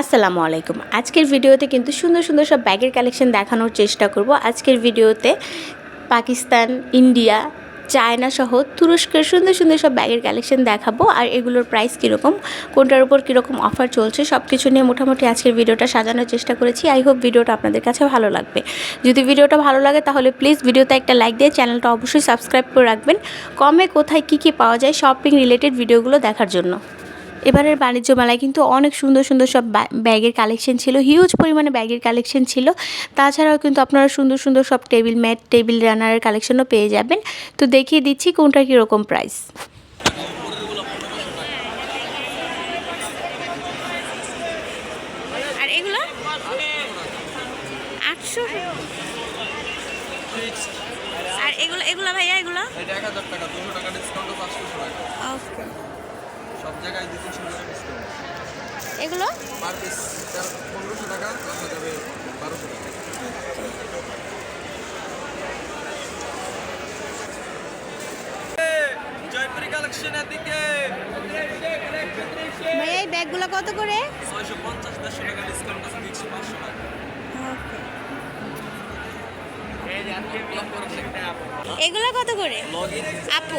আসসালামু আলাইকুম। আজকের ভিডিওতে কিন্তু সুন্দর সুন্দর সব ব্যাগের কালেকশন দেখানোর চেষ্টা করব। আজকের ভিডিওতে পাকিস্তান, ইন্ডিয়া, চায়না সহ তুরস্কের সুন্দর সুন্দর সব ব্যাগের কালেকশন দেখাবো। আর এগুলোর প্রাইস কীরকম, কোনটার উপর কীরকম অফার চলছে সব কিছু নিয়ে মোটামুটি আজকের ভিডিওটা সাজানোর চেষ্টা করেছি। আই হোপ ভিডিওটা আপনাদের কাছে ভালো লাগবে। যদি ভিডিওটা ভালো লাগে তাহলে প্লিজ ভিডিওতে একটা লাইক দিয়ে চ্যানেলটা অবশ্যই সাবস্ক্রাইব করে রাখবেন। কমে কোথায় কী কী পাওয়া যায় শপিং রিলেটেড ভিডিওগুলো দেখার জন্য। এবারের বাণিজ্য মেলায় কিন্তু অনেক সুন্দর সুন্দর সব ব্যা- ব্যাগের কালেকশন ছিল হিউজ পরিমাণে ব্যাগের কালেকশন ছিল। তাছাড়াও কিন্তু আপনারা সুন্দর সুন্দর সব টেবিল ম্যাট টেবিল রানারের কালেকশনও পেয়ে যাবেন। তো দেখিয়ে দিচ্ছি কোনটা কীরকম প্রাইস আর এগুলো? আটশো। আর এগুলো এগুলো ভাইয়া এগুলো? টাকা টাকা টাকা। ওকে সব জায়গায় দু তিনশো টাকা ডিসকাউন্ট এগুলো? পার পিস পনেরোশো টাকা আসা যাবে বারোশো টাকা। জয়পুরি কালেকশনের দিকে। ভাইয়া এই ব্যাগগুলো কত করে? ছয়শো পঞ্চাশ দেড়শো টাকা ডিসকাউন্ট আছে দিচ্ছি পাঁচশো টাকা। এগুলো কত করে? আপু।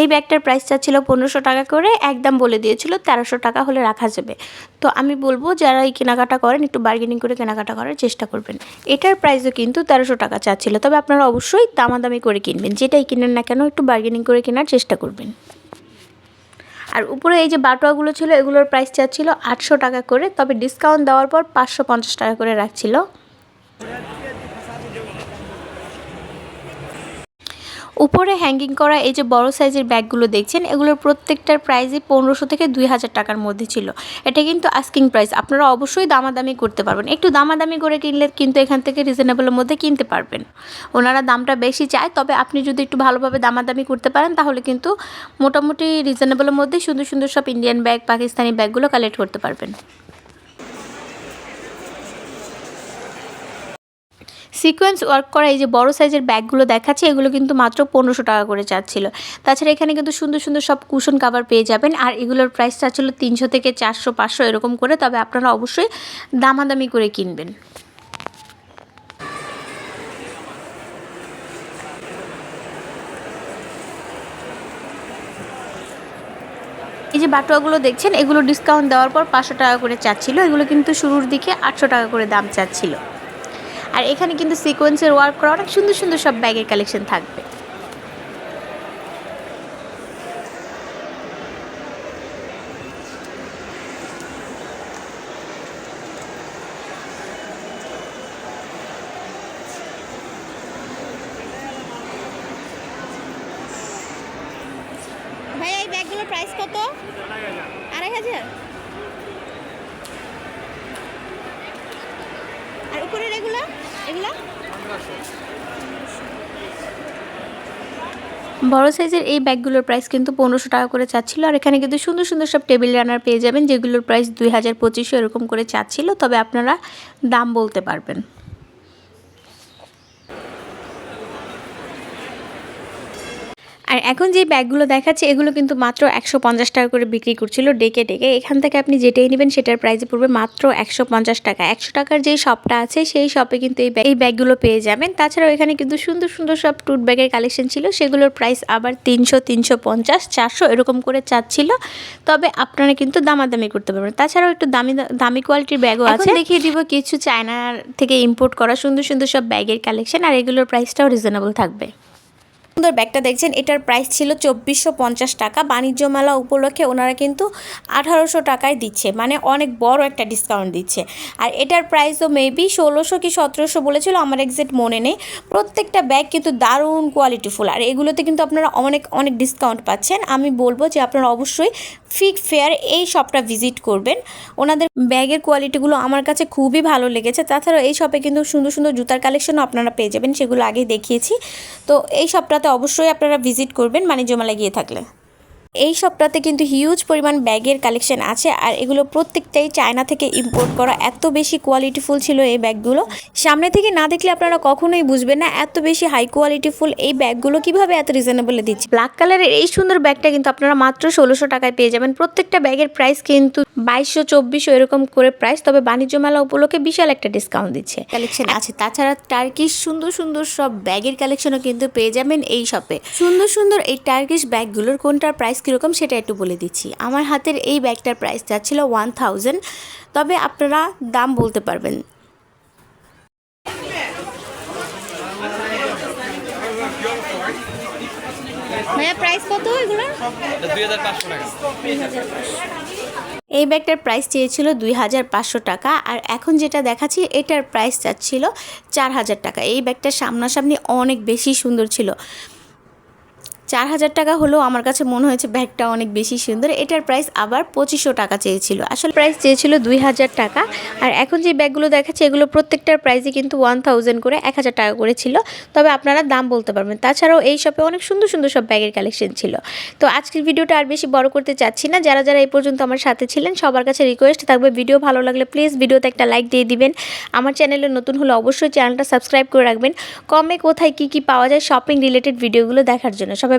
এই ব্যাগটার প্রাইস চাচ্ছিল পনেরোশো টাকা করে, একদম বলে দিয়েছিল তেরোশো টাকা হলে রাখা যাবে। তো আমি বলব, যারা এই কেনাকাটা করেন, একটু বার্গেনিং করে কেনাকাটা করার চেষ্টা করবেন। এটার প্রাইসও কিন্তু তেরোশো টাকা চাচ্ছিল। তবে আপনারা অবশ্যই দামাদামি করে কিনবেন। যেটাই কিনেন না কেন, একটু বার্গেনিং করে কেনার চেষ্টা করবেন। আর উপরে এই যে বাটোয়াগুলো ছিল, এগুলোর প্রাইস চাচ্ছিল আটশো টাকা করে, তবে ডিসকাউন্ট দেওয়ার পর পাঁচশো পঞ্চাশ টাকা করে রাখছিল। উপরে হ্যাঙ্গিং করা এই যে বড় সাইজের ব্যাগগুলো দেখছেন, এগুলোর প্রত্যেকটার প্রাইসই পনেরোশো থেকে দুই হাজার টাকার মধ্যে ছিল। এটা কিন্তু আস্কিং প্রাইস আপনারা অবশ্যই দামাদামি করতে পারবেন। একটু দামাদামি করে কিনলে কিন্তু এখান থেকে রিজনেবলের মধ্যে কিনতে পারবেন। ওনারা দামটা বেশি চায়, তবে আপনি যদি একটু ভালোভাবে দামাদামি করতে পারেন, তাহলে কিন্তু মোটামুটি রিজনেবলের মধ্যে সুন্দর সুন্দর সব ইন্ডিয়ান ব্যাগ পাকিস্তানি ব্যাগগুলো কালেক্ট করতে পারবেন। সিকোয়েন্স ওয়ার্ক করা এই যে বড় সাইজের ব্যাগগুলো দেখাচ্ছে, এগুলো কিন্তু মাত্র পনেরোশো টাকা করে চাচ্ছিল। তাছাড়া এখানে কিন্তু সুন্দর সুন্দর সব কুশন কাভার পেয়ে যাবেন, আর এগুলোর প্রাইস চাচ্ছিল তিনশো থেকে চারশো, পাঁচশো এরকম করে, তবে আপনারা অবশ্যই দামাদামি করে কিনবেন। এই যে বাটোয়াগুলো দেখছেন, এগুলো ডিসকাউন্ট দেওয়ার পর পাঁচশো টাকা করে চাচ্ছিল, এগুলো কিন্তু শুরুর দিকে আটশো টাকা করে দাম চাচ্ছিল। আর এখানে কিন্তু সিকোয়েন্সের ওয়ার্ক করা অনেক সুন্দর সুন্দর সব ব্যাগের কালেকশন থাকবে। এই প্রাইস কত? আড়াই হাজার? আর বড় সাইজের এই ব্যাগগুলোর প্রাইস কিন্তু পনেরোশো টাকা করে চাচ্ছিল, আর এখানে কিন্তু সুন্দর সুন্দর সব টেবিল রানার পেয়ে যাবেন, যেগুলোর প্রাইস দুই হাজার পঁচিশশো এরকম করে চাচ্ছিল, তবে আপনারা দাম বলতে পারবেন। আর এখন যে ব্যাগগুলো দেখাচ্ছে এগুলো কিন্তু মাত্র একশো পঞ্চাশ টাকা করে বিক্রি করছিল ডেকে ডেকে। এখান থেকে আপনি যেটাই নেবেন সেটার প্রাইসে পড়বে মাত্র একশো পঞ্চাশ টাকা। একশো টাকার যে শপটা আছে সেই শপে কিন্তু এই ব্যাগ এই ব্যাগগুলো পেয়ে যাবেন। তাছাড়াও এখানে কিন্তু সুন্দর সুন্দর সব টুট ব্যাগের কালেকশন ছিল। সেগুলোর প্রাইস আবার তিনশো তিনশো পঞ্চাশ চারশো এরকম করে চাচ্ছিল। তবে আপনারা কিন্তু দামাদামি করতে পারবেন। তাছাড়াও একটু দামি দামি কোয়ালিটির ব্যাগও আছে। দেখিয়ে দিব কিছু চায়নার থেকে ইম্পোর্ট করা সুন্দর সুন্দর সব ব্যাগের কালেকশন আর এগুলোর প্রাইসটাও রিজনেবল থাকবে। সুন্দর ব্যাগটা দেখছেন, এটার প্রাইস ছিল চব্বিশশো পঞ্চাশ টাকা। বাণিজ্য মেলা উপলক্ষে ওনারা কিন্তু আঠারোশো টাকায় দিচ্ছে মানে অনেক বড় একটা ডিসকাউন্ট দিচ্ছে। আর এটার প্রাইসও মেবি ষোলোশো কি সতেরোশো বলেছিল, আমার এক্সাক্ট মনে নেই। প্রত্যেকটা ব্যাগ কিন্তু দারুণ কোয়ালিটিফুল আর এগুলোতে কিন্তু আপনারা অনেক অনেক ডিসকাউন্ট পাচ্ছেন। আমি বলব যে আপনারা অবশ্যই ফিক ফেয়ার এই শপটা ভিজিট করবেন। ওনাদের ব্যাগের কোয়ালিটিগুলো আমার কাছে খুবই ভালো লেগেছে। তাছাড়াও এই শপে কিন্তু সুন্দর সুন্দর জুতার কালেকশনও আপনারা পেয়ে যাবেন, সেগুলো আগেই দেখিয়েছি। তো এই শপটাতে অবশ্যই আপনারা ভিজিট করবেন মানে জমালা গিয়ে থাকলে। এই সপ্তাহে কিন্তু হিউজ পরিমাণ ব্যাগের কালেকশন আছে আর এগুলো প্রত্যেকটাই চায়না থেকে ইম্পোর্ট করা। এত বেশি কোয়ালিটিফুল ছিল এই ব্যাগগুলো। সামনে থেকে না দেখলে আপনারা কখনোই বুঝবেন না এত বেশি হাই কোয়ালিটিফুল এই ব্যাগগুলো কীভাবে এত রিজনেবলে দিচ্ছে। ব্ল্যাক কালারের এই সুন্দর ব্যাগটা কিন্তু আপনারা মাত্র ষোলোশো টাকায় পেয়ে যাবেন। প্রত্যেকটা ব্যাগের প্রাইস কিন্তু বাইশশো চব্বিশশো এরকম করে প্রাইস তবে বাণিজ্য মেলা উপলক্ষে বিশাল একটা ডিসকাউন্ট দিচ্ছে। কালেকশন আছে। তাছাড়া টার্কিশ সুন্দর সুন্দর সব ব্যাগের কালেকশনও কিন্তু পেয়ে যাবেন এই শপে সুন্দর সুন্দর এই টার্কিশ ব্যাগগুলোর কোনটার প্রাইস কীরকম সেটা একটু বলে দিচ্ছি। আমার হাতের এই ব্যাগটার প্রাইস যাচ্ছিল ওয়ান থাউজেন্ড তবে আপনারা দাম বলতে পারবেন। ভাইয়া প্রাইস কত এই ব্যাগটার প্রাইস চেয়েছিল দুই হাজার পাঁচশো টাকা আর এখন যেটা দেখাচ্ছি এটার প্রাইস চাচ্ছিল চার হাজার টাকা। এই ব্যাগটার সামনাসামনি অনেক বেশি সুন্দর ছিল। চার হাজার টাকা হলেও আমার কাছে মনে হয়েছে ব্যাগটা অনেক বেশি সুন্দর। এটার প্রাইস আবার পঁচিশশো টাকা চেয়েছিল। আসলে প্রাইস চেয়েছিল দুই হাজার টাকা। আর এখন যে ব্যাগগুলো দেখাচ্ছে, এগুলো প্রত্যেকটার প্রাইসই কিন্তু ওয়ান থাউজেন্ড করে এক হাজার টাকা করে ছিল। তবে আপনারা দাম বলতে পারবেন। তাছাড়াও এই শপে অনেক সুন্দর সুন্দর সব ব্যাগের কালেকশন ছিল। তো আজকের ভিডিওটা আর বেশি বড় করতে চাচ্ছি না। যারা যারা এই পর্যন্ত আমার সাথে ছিলেন, সবার কাছে রিকোয়েস্ট থাকবে ভিডিও ভালো লাগলে প্লিজ ভিডিওতে একটা লাইক দিয়ে দিবেন। আমার চ্যানেলে নতুন হলে অবশ্যই চ্যানেলটা সাবস্ক্রাইব করে রাখবেন। কমে কোথায় কি কি পাওয়া যায় শপিং রিলেটেড ভিডিওগুলো দেখার জন্য। সবাই